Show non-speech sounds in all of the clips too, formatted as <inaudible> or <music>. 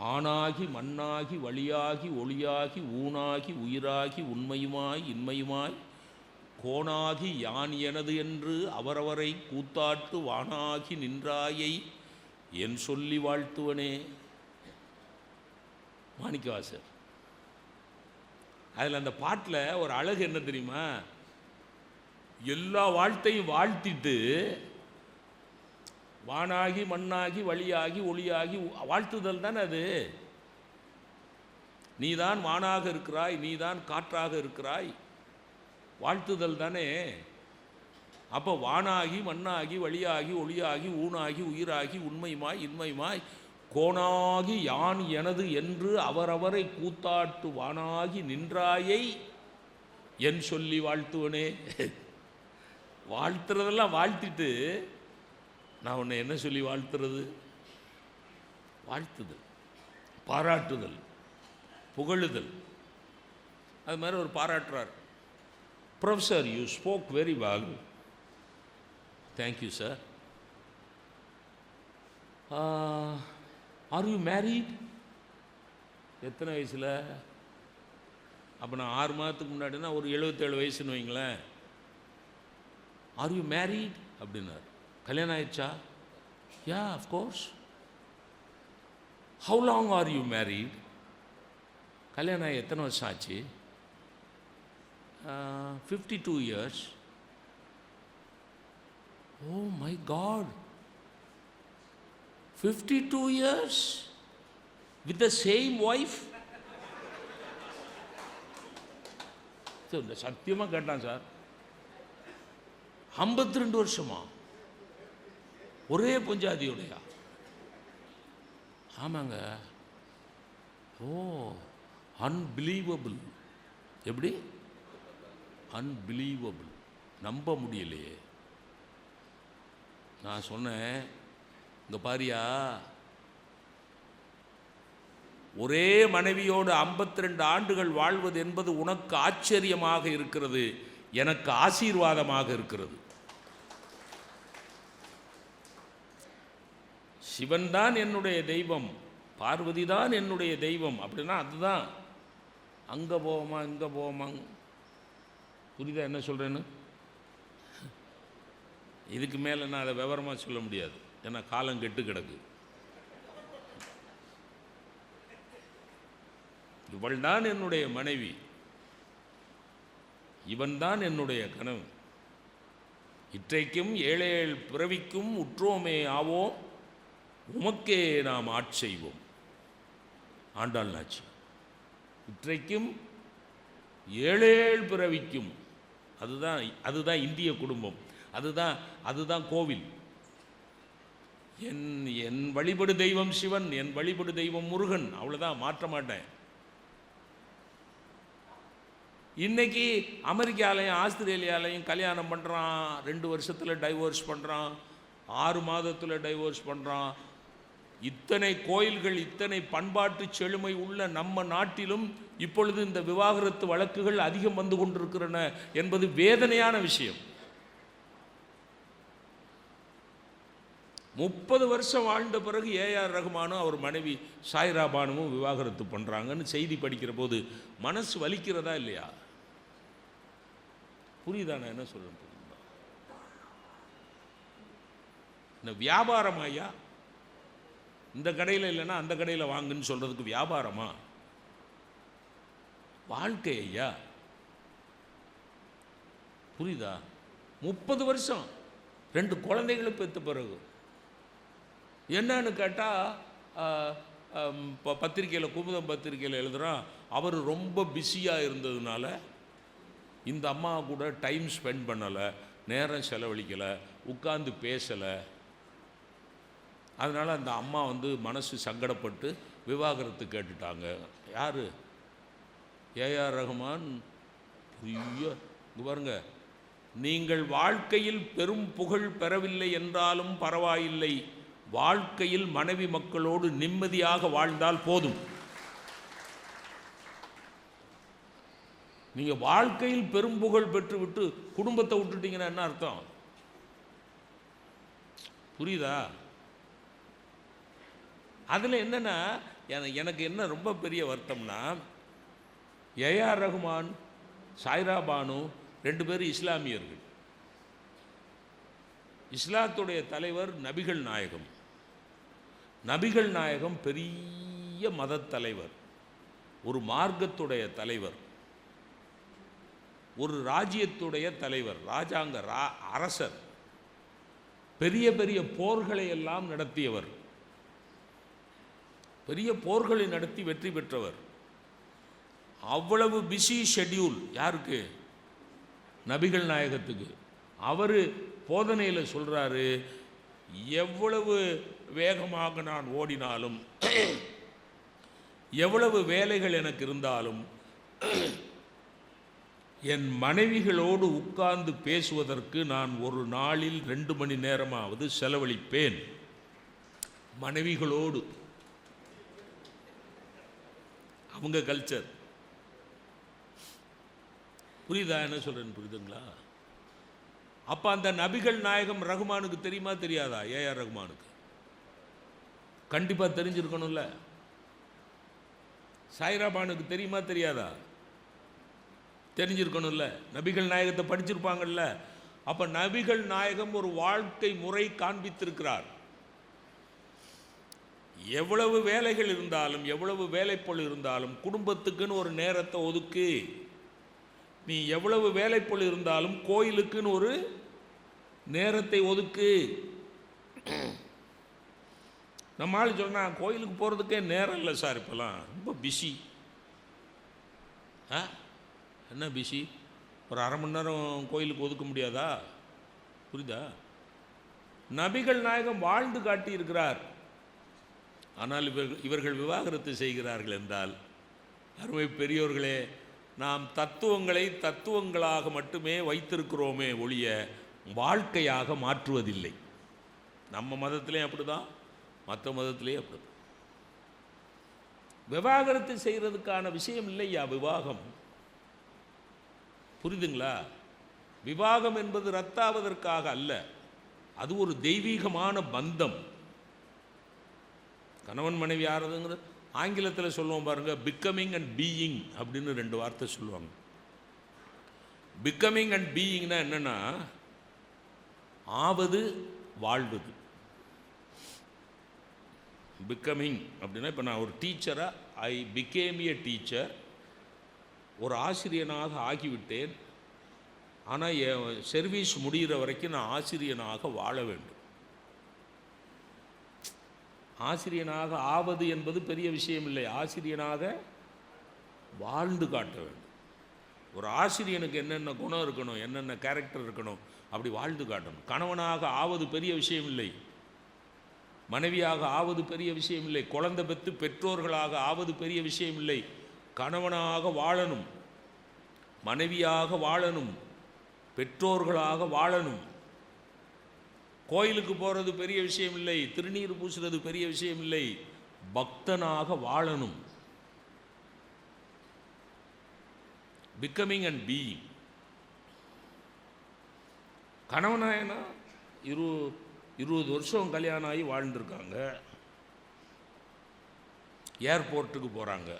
வானாகி மண்ணாகி வழியாகி ஒளியாகி ஊனாகி உயிராகி உண்மையுமாய் இன்மையுமாய் கோணாகி யான் எனது என்று அவரவரை கூத்தாட்டு வானாகி நின்றாயை என் சொல்லி வாழ்த்துவனே. மாணிக்கவாசர். அதில் அந்த பாட்டில் ஒரு அழகு என்ன தெரியுமா? எல்லா வாழ்த்தையும் வாழ்த்திட்டு வானாகி மண்ணாகி வழியாகி ஒளியாகி வாழ்த்துதல் தானே அது? நீதான் வானாக இருக்கிறாய் நீதான் காற்றாக இருக்கிறாய். வாழ்த்துதல் தானே? அப்போ வானாகி மண்ணாகி வழியாகி ஒளியாகி ஊனாகி உயிராகி உண்மையுமாய் இன்மையுமாய் கோணாகி யான் எனது என்று அவரவரை கூத்தாட்டு வானாகி நின்றாயை என் சொல்லி வாழ்த்துவனே. <laughs> வாழ்த்துறதெல்லாம் வாழ்த்திட்டு நான் உன்னை என்ன சொல்லி வாழ்த்துறது? வாழ்த்துதல் பாராட்டுதல் புகழுதல். அது மாதிரி ஒரு பாராட்டுறார். Professor you spoke very well thank you sir are you married எத்தனை வயசில்? அப்போ நான் ஆறு மாதத்துக்கு முன்னாடினா ஒரு எழுபத்தேழு வயசுன்னு வைங்களேன். ஆர் யூ மேரீட் அப்படின்னார். கல்யாணம் ஆயிடுச்சா? Yeah of course how long are you married கல்யாணம் ஆகி எத்தனை வருஷம் ஆச்சு? Fifty two years oh my God fifty two years with the same wife சத்தியமாக கேட்டான் சார். ஐம்பத்தி ரெண்டு வருஷமா? ஒரே பொஞ்சாதியுடையா? ஆமாங்க. ஓ அன்பிலீவபிள் எப்படி? அன்பிலீவபிள் நம்ப முடியலையே. நான் சொன்னேன் இந்த பாரியா ஒரே மனைவியோடு 52 ரெண்டு ஆண்டுகள் வாழ்வது என்பது உனக்கு ஆச்சரியமாக இருக்கிறது எனக்கு ஆசீர்வாதமாக இருக்கிறது. சிவன் தான் என்னுடைய தெய்வம் பார்வதி தான் என்னுடைய தெய்வம் அப்படின்னா அதுதான். அங்கே போவோமா இங்கே போவோமா? புரியுதா என்ன சொல்கிறேன்னு இதுக்கு மேலே நான் அதை விவரமாக சொல்ல முடியாது. ஏன்னா காலம் கெட்டு கிடக்கு. இவள் தான் என்னுடைய மனைவி. இவன்தான் என்னுடைய கனவு இற்றைக்கும் ஏழேழ் பிறவிக்கும் உற்றோமே ஆவோம். உமக்கே நாம் ஆட்செய்வோம் ஆண்டாள் நாச்சி இற்றைக்கும் ஏழேழ் பிறவிக்கும் அதுதான் அதுதான் இந்திய குடும்பம். அதுதான் அதுதான் கோவில். என் என் வழிபடு தெய்வம் சிவன் என் வழிபடு தெய்வம் முருகன் அவ்வளோதான் மாற்ற மாட்டேன். இன்னைக்கு அமெரிக்காலையும் ஆஸ்திரேலியாலையும் கல்யாணம் பண்ணுறான் ரெண்டு வருஷத்தில் டைவோர்ஸ் பண்ணுறான் ஆறு மாதத்தில் டைவோர்ஸ் பண்ணுறான் இத்தனை கோயில்கள் இத்தனை பண்பாட்டு செழுமை உள்ள நம்ம நாட்டிலும் இப்பொழுது இந்த விவாகரத்து வழக்குகள் அதிகம் வந்து கொண்டிருக்கிறன என்பது வேதனையான விஷயம். முப்பது வருஷம் வாழ்ந்த பிறகு ஏஆர் ரகுமானும் அவர் மனைவி சாய்ரா பானுவும் விவாகரத்து பண்ணுறாங்கன்னு செய்தி படிக்கிற போது மனசு வலிக்கிறதா இல்லையா? புரியுதா நான் என்ன சொல்றேன் இந்த வியாபாரம் ஐயா இந்த கடையில் இல்லைன்னா அந்த கடையில் வாங்குன்னு சொல்கிறதுக்கு வியாபாரமா? வாழ்க்கை ஐயா. புரியுதா? முப்பது வருஷம். ரெண்டு குழந்தைகளை பெற்ற பிறகு. என்னன்னு கேட்டால் இப்போ பத்திரிக்கையில் குமுதம் பத்திரிக்கையில் எழுதுகிறான் அவர் ரொம்ப பிஸியாக இருந்ததுனால இந்த அம்மா கூட டைம் ஸ்பெண்ட் பண்ணலை நேரம் செலவழிக்கலை உட்காந்து பேசலை. அதனால் அந்த அம்மா வந்து மனசு சங்கடப்பட்டு விவாகரத்து கேட்டுட்டாங்க. யார்? ஏஆர் ரஹ்மான் ஐயோ இங்கே பாருங்க. நீங்கள் வாழ்க்கையில் பெரும் புகழ் பெறவில்லை என்றாலும் பரவாயில்லை. வாழ்க்கையில் மனைவி மக்களோடு நிம்மதியாக வாழ்ந்தால் போதும். நீங்கள் வாழ்க்கையில் பெரும் புகழ் பெற்றுவிட்டு குடும்பத்தை விட்டுட்டீங்கன்னா என்ன அர்த்தம்? புரியுதா? அதில் என்னென்னா எனக்கு என்ன ரொம்ப பெரிய வருத்தம்னா ஏஆர் ரகுமான் சாய்ரா பானு ரெண்டு பேரும் இஸ்லாமியர்கள். இஸ்லாத்துடைய தலைவர் நபிகள் நாயகம். நபிகள் நாயகம் பெரிய மதத் தலைவர். ஒரு மார்க்கத்துடைய தலைவர். ஒரு ராஜ்யத்துடைய தலைவர் ராஜாங்க ரா அரசர். பெரிய பெரிய போர்களை எல்லாம் நடத்தியவர். பெரிய போர்களை நடத்தி வெற்றி பெற்றவர். அவ்வளவு பிஸி ஷெட்யூல் யாருக்கு? நபிகள் நாயகத்துக்கு. அவர் போதனையில் சொல்கிறாரு எவ்வளவு வேகமாக நான் ஓடினாலும் எவ்வளவு வேலைகள் எனக்கு இருந்தாலும் என் மனைவிகளோடு உட்கார்ந்து பேசுவதற்கு நான் ஒரு நாளில் ரெண்டு மணி நேரமாவது செலவழிப்பேன். மனைவிகளோடு. அவங்க கல்ச்சர் புரியுதா? என்ன சொல்கிறேன் புரியுதுங்களா? அப்போ அந்த நபிகள் நாயகம் ரகுமானுக்கு தெரியுமா? தெரியாதா? ஏஆர் ரகுமானுக்கு. கண்டிப்பாக தெரிஞ்சிருக்கணும்ல. சாய்ராபானுக்கு தெரியுமா? தெரியாதா? தெரிஞ்சிருக்கணும்ல. நபிகள் நாயகத்தை படிச்சிருப்பாங்கல்ல. அப்போ நபிகள் நாயகம் ஒரு வாழ்க்கை முறை காண்பித்திருக்கிறார். எவ்வளவு வேலைகள் இருந்தாலும் எவ்வளவு வேலைப்பொழு இருந்தாலும் குடும்பத்துக்குன்னு ஒரு நேரத்தை ஒதுக்கு. நீ எவ்வளவு வேலைப்பொழு இருந்தாலும் கோயிலுக்குன்னு ஒரு நேரத்தை ஒதுக்கு. நம்ம ஆள் சொன்னால் கோயிலுக்கு போகிறதுக்கே நேரம் இல்லை சார் இப்போலாம் ரொம்ப பிஸி ஆ? என்ன பிஸி ஒரு அரை மணி நேரம் கோயிலுக்கு ஒதுக்க முடியாதா? புரியுதா? நபிகள் நாயகம் வாழ்ந்து காட்டியிருக்கிறார். ஆனால் இவர்கள் இவர்கள் விவாகரத்து செய்கிறார்கள் என்றால் அருமை பெரியோர்களே நாம் தத்துவங்களை தத்துவங்களாக மட்டுமே வைத்திருக்கிறோமே ஒழிய வாழ்க்கையாக மாற்றுவதில்லை. நம்ம மதத்திலையும் அப்படிதான் மற்ற மதத்திலையும் அப்படி விவாகரத்து செய்கிறதுக்கான விஷயம் இல்லையா விவாகம்? புரியுதுங்களா விவாகம் என்பது ரத்தாவதற்காக அல்ல அது ஒரு தெய்வீகமான பந்தம். கணவன் மனைவி யாரதுங்கிறது? ஆங்கிலத்தில் சொல்லுவோம் பாருங்கள் பிக்கமிங் அண்ட் பீயிங் அப்படின்னு ரெண்டு வார்த்தை சொல்லுவாங்க. பிக்கமிங் அண்ட் பீயிங்னா என்னென்னா ஆவது வாழ்வது. பிக்கமிங் அப்படின்னா இப்போ நான் ஒரு டீச்சராக ஐ பிகேம் ஏ டீச்சர் ஒரு ஆசிரியனாக ஆகிவிட்டேன். ஆனால் என் சர்வீஸ் முடிகிற வரைக்கும் நான் ஆசிரியனாக வாழ வேண்டும். ஆசிரியனாக ஆவது என்பது பெரிய விஷயம் இல்லை. ஆசிரியனாக வாழ்ந்து காட்ட வேண்டும். ஒரு ஆசிரியனுக்கு என்னென்ன குணம் இருக்கணும் என்னென்ன கேரக்டர் இருக்கணும் அப்படி வாழ்ந்து காட்டணும். கணவனாக ஆவது பெரிய விஷயம் இல்லை. மனைவியாக ஆவது பெரிய விஷயம் இல்லை. குழந்தை பெற்று பெற்றோர்களாக ஆவது பெரிய விஷயம் இல்லை. கணவனாக வாழணும். மனைவியாக வாழணும். பெற்றோர்களாக வாழணும். கோயிலுக்கு போகிறது பெரிய விஷயம் இல்லை திருநீர் பூசுறது பெரிய விஷயம் இல்லை. பக்தனாக வாழணும். பிகமிங் அண்ட் பீயிங் கணவனாயனா இரு இருபது வருஷம் கல்யாணம் ஆகி வாழ்ந்துருக்காங்க ஏர்போர்ட்டுக்கு போகிறாங்க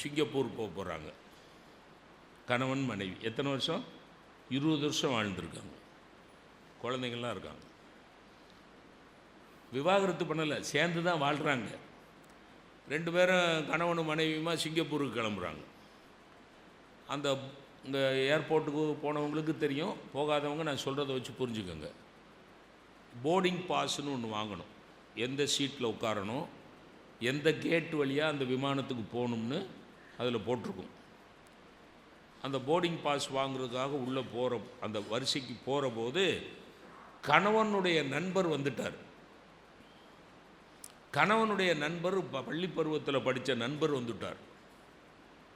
சிங்கப்பூர் போக போகிறாங்க கணவன் மனைவி. எத்தனை வருஷம்? இருபது வருஷம் வாழ்ந்துருக்காங்க. குழந்தைங்கள்லாம் இருக்காங்க. விவாகரத்து பண்ணலை சேர்ந்து தான் வாழ்கிறாங்க ரெண்டு பேரும் கணவனும் மனைவியுமா சிங்கப்பூருக்கு கிளம்புறாங்க. அந்த இந்த ஏர்போர்ட்டுக்கு போனவங்களுக்கு தெரியும் போகாதவங்க நான் சொல்கிறத வச்சு புரிஞ்சுக்கோங்க. போர்டிங் பாஸ்னு ஒன்று வாங்கணும். எந்த சீட்டில் உட்காரணும் எந்த கேட் வழியாக அந்த விமானத்துக்கு போகணும்னு அதில் போட்டிருக்கும். அந்த போர்டிங் பாஸ் வாங்குறதுக்காக உள்ளே போகிற அந்த வரிசைக்கு போகிற போது கணவனுடைய நண்பர் வந்துட்டார். கணவனுடைய நண்பர் ப- பள்ளி பருவத்தில் படித்த நண்பர் வந்துட்டார்.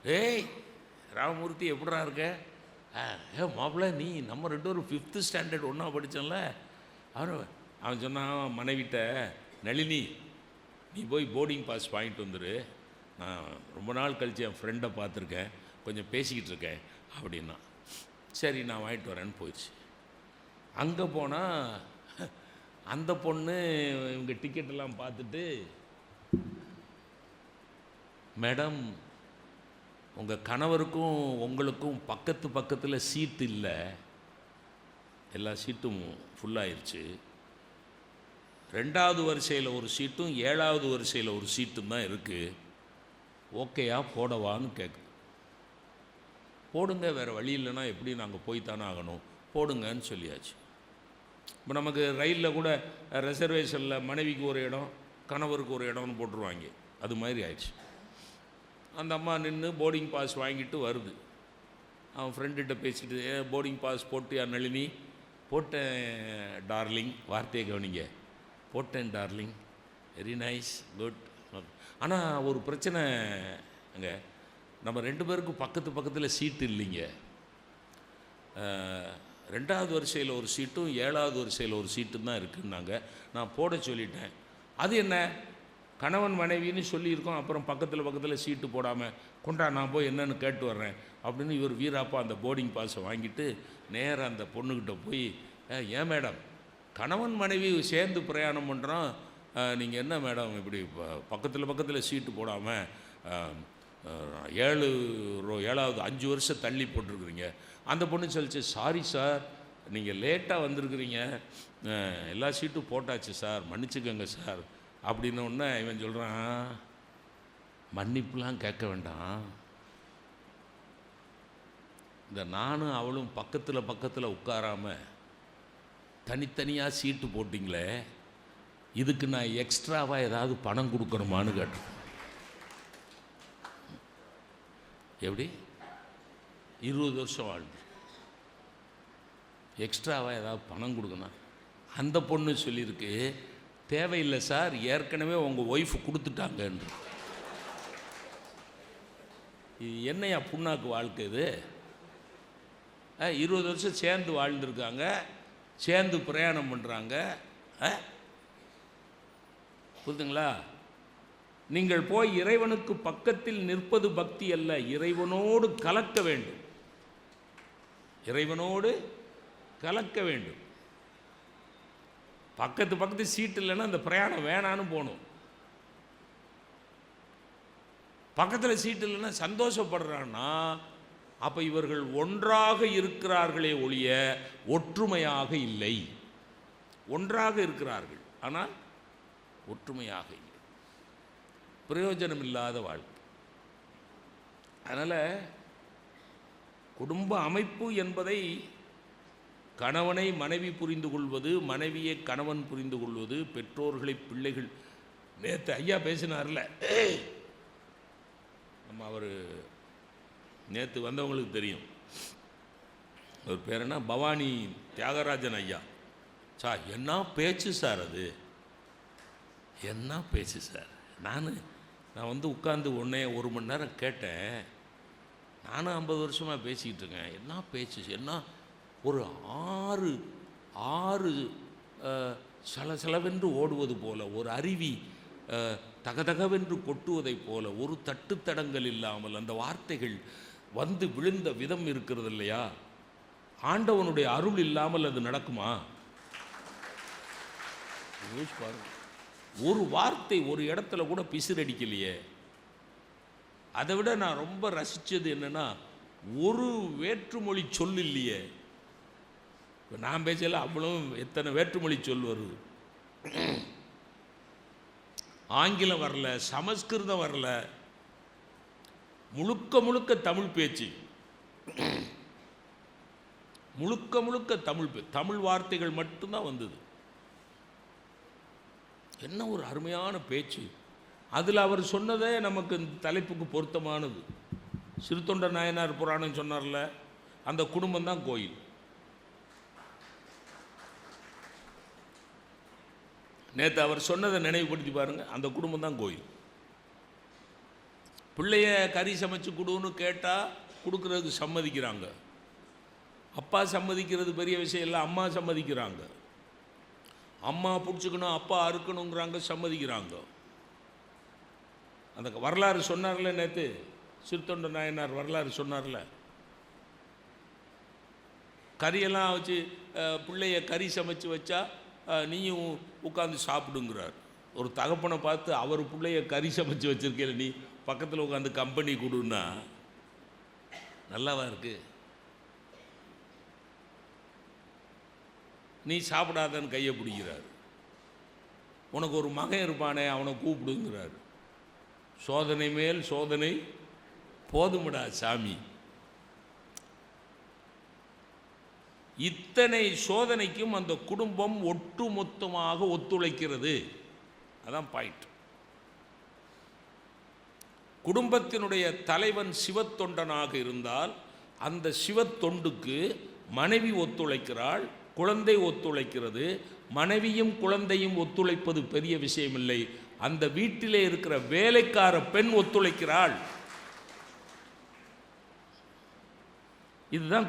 ஏய் ராமமூர்த்தி எப்படிடா இருக்க? ஏ மாப்பிள்ள நீ நம்ம ரெண்டு பேரும் ஃபிஃப்த்து ஸ்டாண்டர்ட் ஒன்றா படித்தோம்ல அவன் அவன் சொன்னான் மனைவிட்ட நளினி நீ போய் போர்டிங் பாஸ் வாங்கிட்டு வந்துரு. நான் ரொம்ப நாள் கழித்து என் ஃப்ரெண்டை பார்த்துருக்கேன். கொஞ்சம் பேசிக்கிட்டு இருக்கேன். அப்படின்னா சரி நான் வாங்கிட்டு வரேன்னு போயிடுச்சு அங்கே போனால் அந்த பொண்ணு இவங்க டிக்கெட்டெல்லாம் பார்த்துட்டு மேடம் உங்கள் கணவருக்கும் உங்களுக்கும் பக்கத்து பக்கத்தில் சீட்டு இல்லை. எல்லா சீட்டும் ஃபுல்லாயிருச்சு ரெண்டாவது வரிசையில் ஒரு சீட்டும் ஏழாவது வரிசையில் ஒரு சீட்டும் தான் இருக்குது ஓகேயா போடவான்னு கேட்கு போடுங்க வேறு வழி இல்லைன்னா எப்படி நாங்கள் போய் தானே ஆகணும்? போடுங்கன்னு சொல்லியாச்சு. இப்போ நமக்கு ரயிலில் கூட ரிசர்வேஷனில் மனைவிக்கு ஒரு இடம் கணவருக்கு ஒரு இடம்னு போட்டுருவாங்க. அது மாதிரி ஆயிடுச்சு. அந்த அம்மா நின்று போர்டிங் பாஸ் வாங்கிட்டு வருது. அவன் ஃப்ரெண்டுகிட்ட பேசிட்டு போர்டிங் பாஸ் போட்டியா நளினி? போட்டேன் டார்லிங். வார்த்தையை கவனிங்க. போட்டேன் டார்லிங். வெரி நைஸ் குட் ஆனால் ஒரு பிரச்சனை அங்கே நம்ம ரெண்டு பேருக்கும் பக்கத்து பக்கத்தில் சீட்டு இல்லைங்க. ரெண்டாவது வரிசையில் ஒரு சீட்டும் ஏழாவது வரிசையில் ஒரு சீட்டும் தான் இருக்குன்னாங்க. நான் போட சொல்லிட்டேன். அது என்ன? கணவன் மனைவின்னு சொல்லியிருக்கோம் அப்புறம் பக்கத்தில் பக்கத்தில் சீட்டு போடாமல் கொண்டா நான் போய் என்னென்னு கேட்டு வர்றேன் அப்படின்னு இவர் வீராப்பா அந்த போர்டிங் பாஸை வாங்கிட்டு நேராக அந்த பொண்ணுக்கிட்ட போய் ஏன் மேடம்? கணவன் மனைவி சேர்ந்து பிரயாணம் பண்ணுறோம் நீங்கள் என்ன மேடம் இப்படி ப- பக்கத்தில் பக்கத்தில் சீட்டு போடாமல் ஏழு ரோ ஏழாவது அஞ்சு வருஷம் தள்ளி போட்டிருக்குறீங்க. அந்த பொண்ணு சொல்லிச்சு சாரி சார் நீங்கள் லேட்டாக வந்திருக்கிறீங்க. எல்லா சீட்டும் போட்டாச்சு சார் மன்னிச்சுக்கோங்க சார் அப்படின்னோடனே இவன் சொல்கிறான் மன்னிப்புலாம் கேட்க வேண்டாம். இந்த நானும் அவளும் பக்கத்தில் பக்கத்தில் உட்காராமல் தனித்தனியாக சீட்டு போட்டிங்களே இதுக்கு நான் எக்ஸ்ட்ராவாக ஏதாவது பணம் கொடுக்கணுமான்னு கேட்டேன். எப்படி? இருபது வருஷம் வாழ்ந்து. எக்ஸ்ட்ராவாக ஏதாவது பணம் கொடுக்கணும். அந்த பொண்ணு சொல்லியிருக்கு தேவையில்லை சார் ஏற்கனவே உங்கள் ஒய்ஃப் கொடுத்துட்டாங்கன்று இது என்னையா புண்ணாக்கு வாழ்க்கை இது? இருபது வருஷம் சேர்ந்து வாழ்ந்துருக்காங்க சேர்ந்து பிரயாணம் பண்ணுறாங்க புரிதுங்களா? நீங்கள் போய் இறைவனுக்கு பக்கத்தில் நிற்பது பக்தி அல்ல. இறைவனோடு கலக்க வேண்டும். இறைவனோடு கலக்க வேண்டும். பக்கத்து பக்கத்து சீட்டு இல்லைன்னா அந்த பிரயாணம் வேணான்னு போகணும். பக்கத்தில் சீட்டு இல்லைன்னா சந்தோஷப்படுறான்னா அப்போ இவர்கள் ஒன்றாக இருக்கிறார்களே ஒழிய ஒற்றுமையாக இல்லை. ஒன்றாக இருக்கிறார்கள். ஆனால் ஒற்றுமையாக இல்லை. பிரயோஜனம் இல்லாத வாழ்க்கை. அதனால் குடும்ப அமைப்பு என்பதை கணவனை மனைவி புரிந்து கொள்வது மனைவியை கணவன் புரிந்து கொள்வது பெற்றோர்களை பிள்ளைகள் நேற்று ஐயா பேசினார்ல. நம்ம அவர் நேற்று வந்தவங்களுக்கு தெரியும். அவர் பேர் என்ன? பவானி தியாகராஜன் ஐயா. சார் என்ன பேச்சு சார் அது? என்ன பேச்சு சார்? நான் நான் வந்து உட்காந்து உடனே ஒரு மணி நேரம் கேட்டேன். நானும் ஐம்பது வருஷமாக பேசிக்கிட்டு இருக்கேன். என்ன பேச்சு? என்ன? ஒரு ஆறு ஆறு அஹ், சலசலவென்று ஓடுவது போல ஒரு அருவி தகதகவென்று கொட்டுவதைப் போல ஒரு தட்டுத்தடங்கள் இல்லாமல் அந்த வார்த்தைகள் வந்து விழுந்த விதம் இருக்கிறது இல்லையா? ஆண்டவனுடைய அருள் இல்லாமல் அது நடக்குமா? யோசிச்சு ஒரு வார்த்தை ஒரு இடத்துல கூட பிசிறடிக்கலையே. அதை விட நான் ரொம்ப ரசித்தது என்னன்னா ஒரு வேற்றுமொழி சொல் இல்லையே இப்போ நான் பேசல அவ்வளோ எத்தனை வேற்றுமொழி சொல் வருது. ஆங்கிலம் வரல சமஸ்கிருதம் வரல. முழுக்க முழுக்க தமிழ் பேச்சு. முழுக்க முழுக்க தமிழ் பே- தமிழ் வார்த்தைகள் மட்டும்தான் வந்தது. என்ன ஒரு அருமையான பேச்சு. அதில் அவர் சொன்னதே நமக்கு இந்த தலைப்புக்கு பொருத்தமானது. சிறுத்தொண்ட நாயனார் புராணம் சொன்னார்ல அந்த குடும்பம் தான் கோயில். நேற்று அவர் சொன்னதை நினைவுபடுத்தி பாருங்கள் அந்த குடும்பம் தான் கோயில். பிள்ளைய கறி சமைச்சு கொடுன்னு கேட்டால் கொடுக்குறதுக்கு சம்மதிக்கிறாங்க. அப்பா சம்மதிக்கிறது பெரிய விஷயம் இல்லை அம்மா சம்மதிக்கிறாங்க. அம்மா பிடிச்சிக்கணும் அப்பா அறுக்கணுங்கிறாங்க சம்மதிக்கிறாங்க. அந்த வரலாறு சொன்னார்ல நேற்று சிறுத்தொண்ட நாயனார் வரலாறு சொன்னார்ல? கறியெல்லாம் வச்சு பிள்ளைய கறி சமைச்சு வச்சா நீயும் உட்காந்து சாப்பிடுங்கிறார். ஒரு தகப்பனை பார்த்து அவர் பிள்ளைய கறி சமைச்சு வச்சுருக்கேன் நீ பக்கத்தில் உட்காந்து கம்பெனி கொடுன்னா நல்லாவா இருக்குது நீ சாப்பிடாதன்னு கையை பிடிக்கிறார். உனக்கு ஒரு மகன் இருப்பானே அவனை கூப்பிடுங்கிறார். சோதனை மேல் சோதனை போதுமடா சாமி. இத்தனை சோதனைக்கும் அந்த குடும்பம் ஒட்டுமொத்தமாக ஒத்துழைக்கிறது. அதான் பாயிண்ட் குடும்பத்தினுடைய தலைவன் சிவத்தொண்டனாக இருந்தால் அந்த சிவத்தொண்டுக்கு மனைவி ஒத்துழைக்கிறாள் குழந்தை ஒத்துழைக்கிறது மனைவியும் குழந்தையும் ஒத்துழைப்பது பெரிய விஷயமில்லை. அந்த வீட்டிலே இருக்கிற வேலைக்கார பெண் ஒத்துழைக்கிறாள். இதுதான்